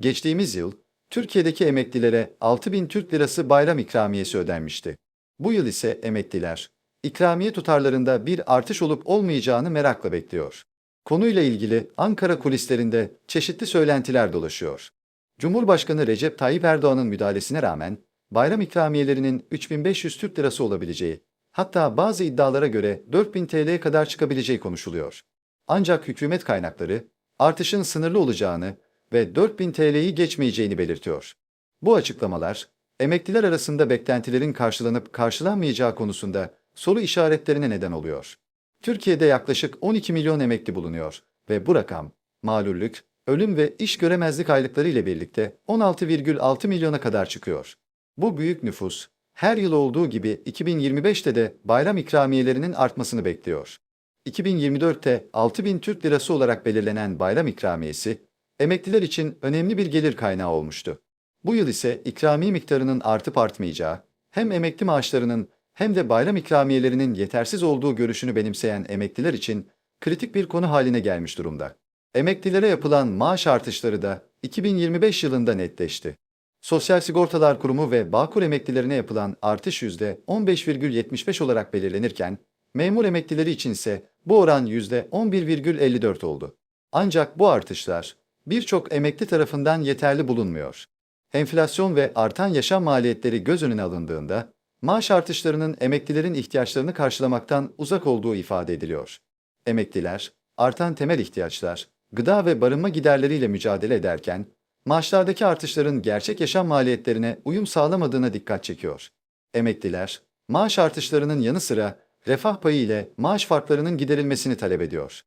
Geçtiğimiz yıl, Türkiye'deki emeklilere 6000 Türk Lirası bayram ikramiyesi ödenmişti. Bu yıl ise emekliler, ikramiye tutarlarında bir artış olup olmayacağını merakla bekliyor. Konuyla ilgili Ankara kulislerinde çeşitli söylentiler dolaşıyor. Cumhurbaşkanı Recep Tayyip Erdoğan'ın müdahalesine rağmen bayram ikramiyelerinin 3500 Türk Lirası olabileceği, hatta bazı iddialara göre 4000 TL'ye kadar çıkabileceği konuşuluyor. Ancak hükümet kaynakları artışın sınırlı olacağını ve 4000 TL'yi geçmeyeceğini belirtiyor. Bu açıklamalar, emekliler arasında beklentilerin karşılanıp karşılanmayacağı konusunda soru işaretlerine neden oluyor. Türkiye'de yaklaşık 12 milyon emekli bulunuyor ve bu rakam, malüllük, ölüm ve iş göremezlik aylıkları ile birlikte 16,6 milyona kadar çıkıyor. Bu büyük nüfus, her yıl olduğu gibi 2025'te de bayram ikramiyelerinin artmasını bekliyor. 2024'te 6000 Türk Lirası olarak belirlenen bayram ikramiyesi, emekliler için önemli bir gelir kaynağı olmuştu. Bu yıl ise ikramiye miktarının artıp artmayacağı, hem emekli maaşlarının hem de bayram ikramiyelerinin yetersiz olduğu görüşünü benimseyen emekliler için kritik bir konu haline gelmiş durumda. Emeklilere yapılan maaş artışları da 2025 yılında netleşti. Sosyal Sigortalar Kurumu ve Bağkur emeklilerine yapılan artış %15,75 olarak belirlenirken, memur emeklileri için ise bu oran %11,54 oldu. Ancak bu artışlar birçok emekli tarafından yeterli bulunmuyor. Enflasyon ve artan yaşam maliyetleri göz önüne alındığında, maaş artışlarının emeklilerin ihtiyaçlarını karşılamaktan uzak olduğu ifade ediliyor. Emekliler, artan temel ihtiyaçlar, gıda ve barınma giderleriyle mücadele ederken, maaşlardaki artışların gerçek yaşam maliyetlerine uyum sağlamadığına dikkat çekiyor. Emekliler, maaş artışlarının yanı sıra refah payı ile maaş farklarının giderilmesini talep ediyor.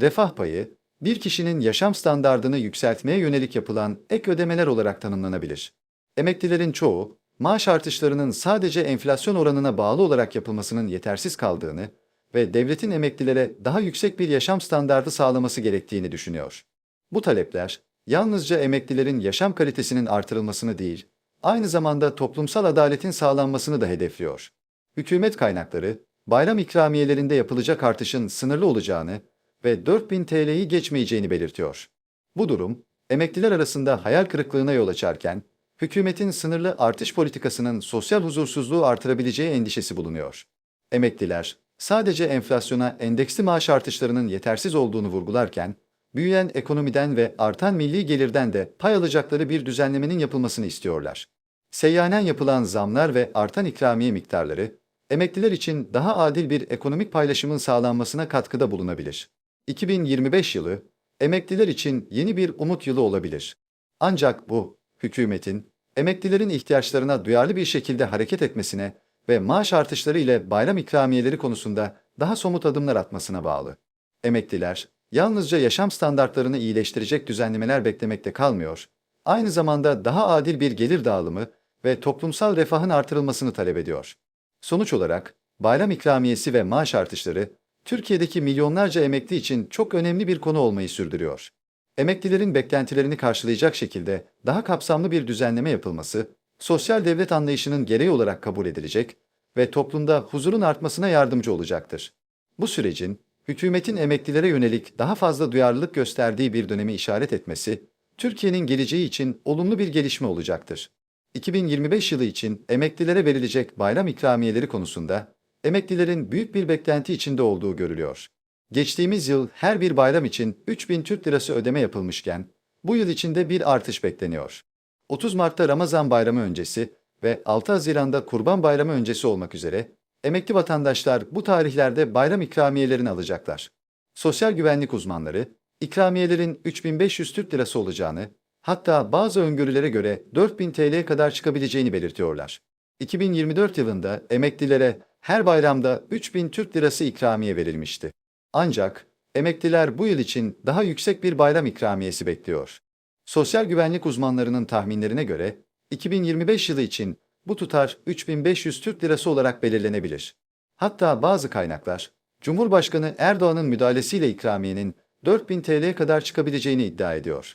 Refah payı, bir kişinin yaşam standardını yükseltmeye yönelik yapılan ek ödemeler olarak tanımlanabilir. Emeklilerin çoğu, maaş artışlarının sadece enflasyon oranına bağlı olarak yapılmasının yetersiz kaldığını ve devletin emeklilere daha yüksek bir yaşam standardı sağlaması gerektiğini düşünüyor. Bu talepler, yalnızca emeklilerin yaşam kalitesinin artırılmasını değil, aynı zamanda toplumsal adaletin sağlanmasını da hedefliyor. Hükümet kaynakları, bayram ikramiyelerinde yapılacak artışın sınırlı olacağını ve 4000 TL'yi geçmeyeceğini belirtiyor. Bu durum, emekliler arasında hayal kırıklığına yol açarken, hükümetin sınırlı artış politikasının sosyal huzursuzluğu artırabileceği endişesi bulunuyor. Emekliler, sadece enflasyona endeksli maaş artışlarının yetersiz olduğunu vurgularken, büyüyen ekonomiden ve artan milli gelirden de pay alacakları bir düzenlemenin yapılmasını istiyorlar. Seyyanen yapılan zamlar ve artan ikramiye miktarları, emekliler için daha adil bir ekonomik paylaşımın sağlanmasına katkıda bulunabilir. 2025 yılı, emekliler için yeni bir umut yılı olabilir. Ancak bu, hükümetin, emeklilerin ihtiyaçlarına duyarlı bir şekilde hareket etmesine ve maaş artışları ile bayram ikramiyeleri konusunda daha somut adımlar atmasına bağlı. Emekliler, yalnızca yaşam standartlarını iyileştirecek düzenlemeler beklemekte kalmıyor, aynı zamanda daha adil bir gelir dağılımı ve toplumsal refahın artırılmasını talep ediyor. Sonuç olarak, bayram ikramiyesi ve maaş artışları, Türkiye'deki milyonlarca emekli için çok önemli bir konu olmayı sürdürüyor. Emeklilerin beklentilerini karşılayacak şekilde daha kapsamlı bir düzenleme yapılması, sosyal devlet anlayışının gereği olarak kabul edilecek ve toplumda huzurun artmasına yardımcı olacaktır. Bu sürecin, hükümetin emeklilere yönelik daha fazla duyarlılık gösterdiği bir dönemi işaret etmesi, Türkiye'nin geleceği için olumlu bir gelişme olacaktır. 2025 yılı için emeklilere verilecek bayram ikramiyeleri konusunda emeklilerin büyük bir beklenti içinde olduğu görülüyor. Geçtiğimiz yıl her bir bayram için 3000 Türk Lirası ödeme yapılmışken, bu yıl içinde bir artış bekleniyor. 30 Mart'ta Ramazan Bayramı öncesi ve 6 Haziran'da Kurban Bayramı öncesi olmak üzere emekli vatandaşlar bu tarihlerde bayram ikramiyelerini alacaklar. Sosyal güvenlik uzmanları, ikramiyelerin 3500 Türk Lirası olacağını, hatta bazı öngörülere göre 4000 TL'ye kadar çıkabileceğini belirtiyorlar. 2024 yılında emeklilere her bayramda 3000 Türk Lirası ikramiye verilmişti. Ancak emekliler bu yıl için daha yüksek bir bayram ikramiyesi bekliyor. Sosyal güvenlik uzmanlarının tahminlerine göre 2025 yılı için bu tutar 3500 Türk Lirası olarak belirlenebilir. Hatta bazı kaynaklar Cumhurbaşkanı Erdoğan'ın müdahalesiyle ikramiyenin 4000 TL'ye kadar çıkabileceğini iddia ediyor.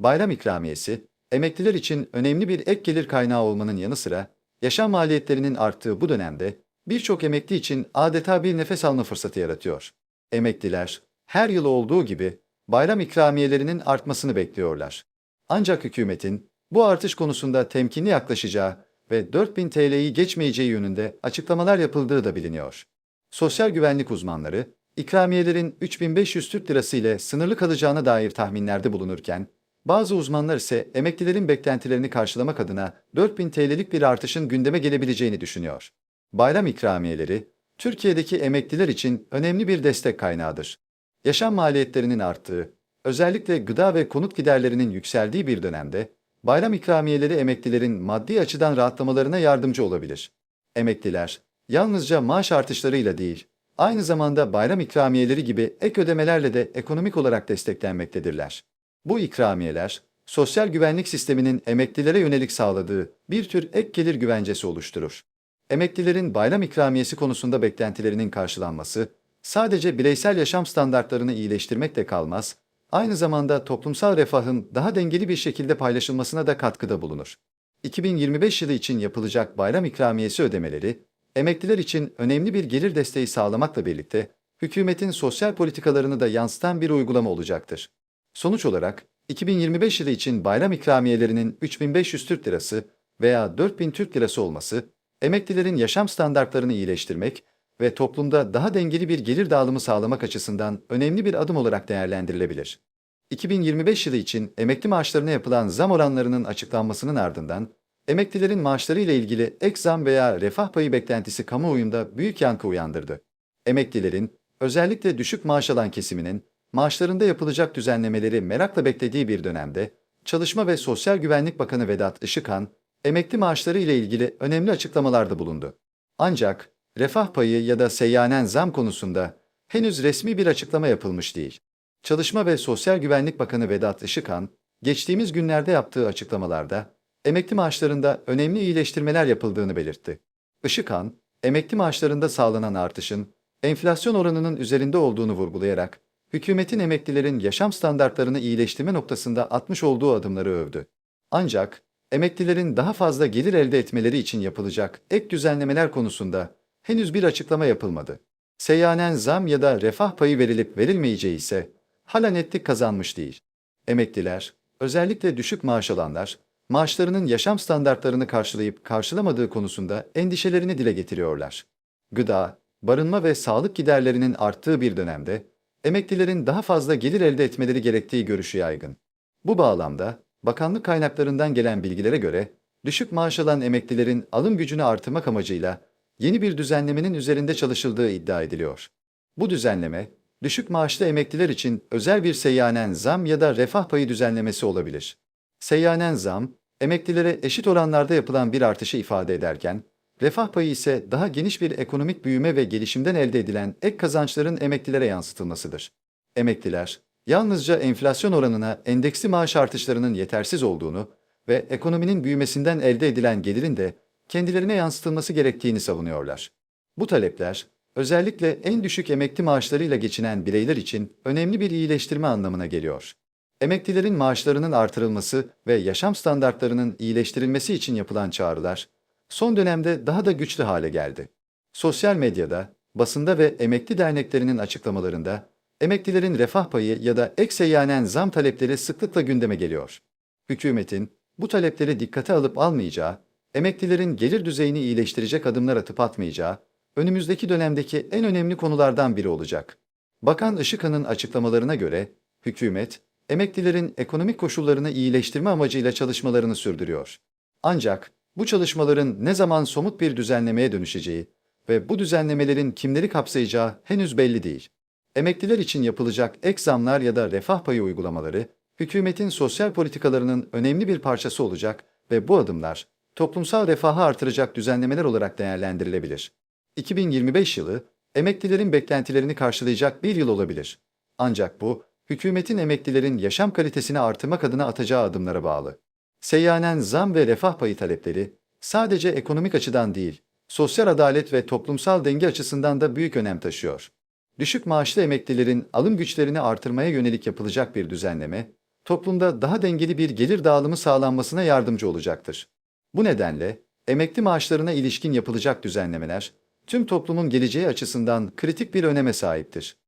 Bayram ikramiyesi, emekliler için önemli bir ek gelir kaynağı olmanın yanı sıra, yaşam maliyetlerinin arttığı bu dönemde birçok emekli için adeta bir nefes alma fırsatı yaratıyor. Emekliler, her yıl olduğu gibi bayram ikramiyelerinin artmasını bekliyorlar. Ancak hükümetin bu artış konusunda temkinli yaklaşacağı ve 4000 TL'yi geçmeyeceği yönünde açıklamalar yapıldığı da biliniyor. Sosyal güvenlik uzmanları, ikramiyelerin 3500 Türk Lirası ile sınırlı kalacağına dair tahminlerde bulunurken, bazı uzmanlar ise emeklilerin beklentilerini karşılamak adına 4000 TL'lik bir artışın gündeme gelebileceğini düşünüyor. Bayram ikramiyeleri, Türkiye'deki emekliler için önemli bir destek kaynağıdır. Yaşam maliyetlerinin arttığı, özellikle gıda ve konut giderlerinin yükseldiği bir dönemde, bayram ikramiyeleri emeklilerin maddi açıdan rahatlamalarına yardımcı olabilir. Emekliler, yalnızca maaş artışlarıyla değil, aynı zamanda bayram ikramiyeleri gibi ek ödemelerle de ekonomik olarak desteklenmektedirler. Bu ikramiyeler, sosyal güvenlik sisteminin emeklilere yönelik sağladığı bir tür ek gelir güvencesi oluşturur. Emeklilerin bayram ikramiyesi konusunda beklentilerinin karşılanması, sadece bireysel yaşam standartlarını iyileştirmekle kalmaz, aynı zamanda toplumsal refahın daha dengeli bir şekilde paylaşılmasına da katkıda bulunur. 2025 yılı için yapılacak bayram ikramiyesi ödemeleri, emekliler için önemli bir gelir desteği sağlamakla birlikte, hükümetin sosyal politikalarını da yansıtan bir uygulama olacaktır. Sonuç olarak, 2025 yılı için bayram ikramiyelerinin 3500 Türk Lirası veya 4000 Türk Lirası olması, emeklilerin yaşam standartlarını iyileştirmek ve toplumda daha dengeli bir gelir dağılımı sağlamak açısından önemli bir adım olarak değerlendirilebilir. 2025 yılı için emekli maaşlarına yapılan zam oranlarının açıklanmasının ardından, emeklilerin maaşları ile ilgili ek zam veya refah payı beklentisi kamuoyunda büyük yankı uyandırdı. Emeklilerin, özellikle düşük maaş alan kesiminin, maaşlarında yapılacak düzenlemeleri merakla beklediği bir dönemde, Çalışma ve Sosyal Güvenlik Bakanı Vedat Işıkhan, emekli maaşları ile ilgili önemli açıklamalarda bulundu. Ancak refah payı ya da seyyanen zam konusunda henüz resmi bir açıklama yapılmış değil. Çalışma ve Sosyal Güvenlik Bakanı Vedat Işıkhan, geçtiğimiz günlerde yaptığı açıklamalarda emekli maaşlarında önemli iyileştirmeler yapıldığını belirtti. Işıkhan, emekli maaşlarında sağlanan artışın enflasyon oranının üzerinde olduğunu vurgulayarak, hükümetin emeklilerin yaşam standartlarını iyileştirme noktasında atmış olduğu adımları övdü. Ancak emeklilerin daha fazla gelir elde etmeleri için yapılacak ek düzenlemeler konusunda henüz bir açıklama yapılmadı. Seyyanen zam ya da refah payı verilip verilmeyeceği ise hala netlik kazanmış değil. Emekliler, özellikle düşük maaş alanlar, maaşlarının yaşam standartlarını karşılayıp karşılamadığı konusunda endişelerini dile getiriyorlar. Gıda, barınma ve sağlık giderlerinin arttığı bir dönemde, emeklilerin daha fazla gelir elde etmeleri gerektiği görüşü yaygın. Bu bağlamda, bakanlık kaynaklarından gelen bilgilere göre, düşük maaş alan emeklilerin alım gücünü artırmak amacıyla yeni bir düzenlemenin üzerinde çalışıldığı iddia ediliyor. Bu düzenleme, düşük maaşlı emekliler için özel bir seyyanen zam ya da refah payı düzenlemesi olabilir. Seyyanen zam, emeklilere eşit oranlarda yapılan bir artışı ifade ederken, refah payı ise daha geniş bir ekonomik büyüme ve gelişimden elde edilen ek kazançların emeklilere yansıtılmasıdır. Emekliler, yalnızca enflasyon oranına endeksli maaş artışlarının yetersiz olduğunu ve ekonominin büyümesinden elde edilen gelirin de kendilerine yansıtılması gerektiğini savunuyorlar. Bu talepler, özellikle en düşük emekli maaşlarıyla geçinen bireyler için önemli bir iyileştirme anlamına geliyor. Emeklilerin maaşlarının artırılması ve yaşam standartlarının iyileştirilmesi için yapılan çağrılar, son dönemde daha da güçlü hale geldi. Sosyal medyada, basında ve emekli derneklerinin açıklamalarında, emeklilerin refah payı ya da ek seyyanen zam talepleri sıklıkla gündeme geliyor. Hükümetin, bu talepleri dikkate alıp almayacağı, emeklilerin gelir düzeyini iyileştirecek adımlar atıp atmayacağı, önümüzdeki dönemdeki en önemli konulardan biri olacak. Bakan Işıkhan'ın açıklamalarına göre, hükümet, emeklilerin ekonomik koşullarını iyileştirme amacıyla çalışmalarını sürdürüyor. Ancak bu çalışmaların ne zaman somut bir düzenlemeye dönüşeceği ve bu düzenlemelerin kimleri kapsayacağı henüz belli değil. Emekliler için yapılacak ek zamlar ya da refah payı uygulamaları, hükümetin sosyal politikalarının önemli bir parçası olacak ve bu adımlar, toplumsal refahı artıracak düzenlemeler olarak değerlendirilebilir. 2025 yılı, emeklilerin beklentilerini karşılayacak bir yıl olabilir. Ancak bu, hükümetin emeklilerin yaşam kalitesini artırmak adına atacağı adımlara bağlı. Seyyanen zam ve refah payı talepleri, sadece ekonomik açıdan değil, sosyal adalet ve toplumsal denge açısından da büyük önem taşıyor. Düşük maaşlı emeklilerin alım güçlerini artırmaya yönelik yapılacak bir düzenleme, toplumda daha dengeli bir gelir dağılımı sağlanmasına yardımcı olacaktır. Bu nedenle, emekli maaşlarına ilişkin yapılacak düzenlemeler, tüm toplumun geleceği açısından kritik bir öneme sahiptir.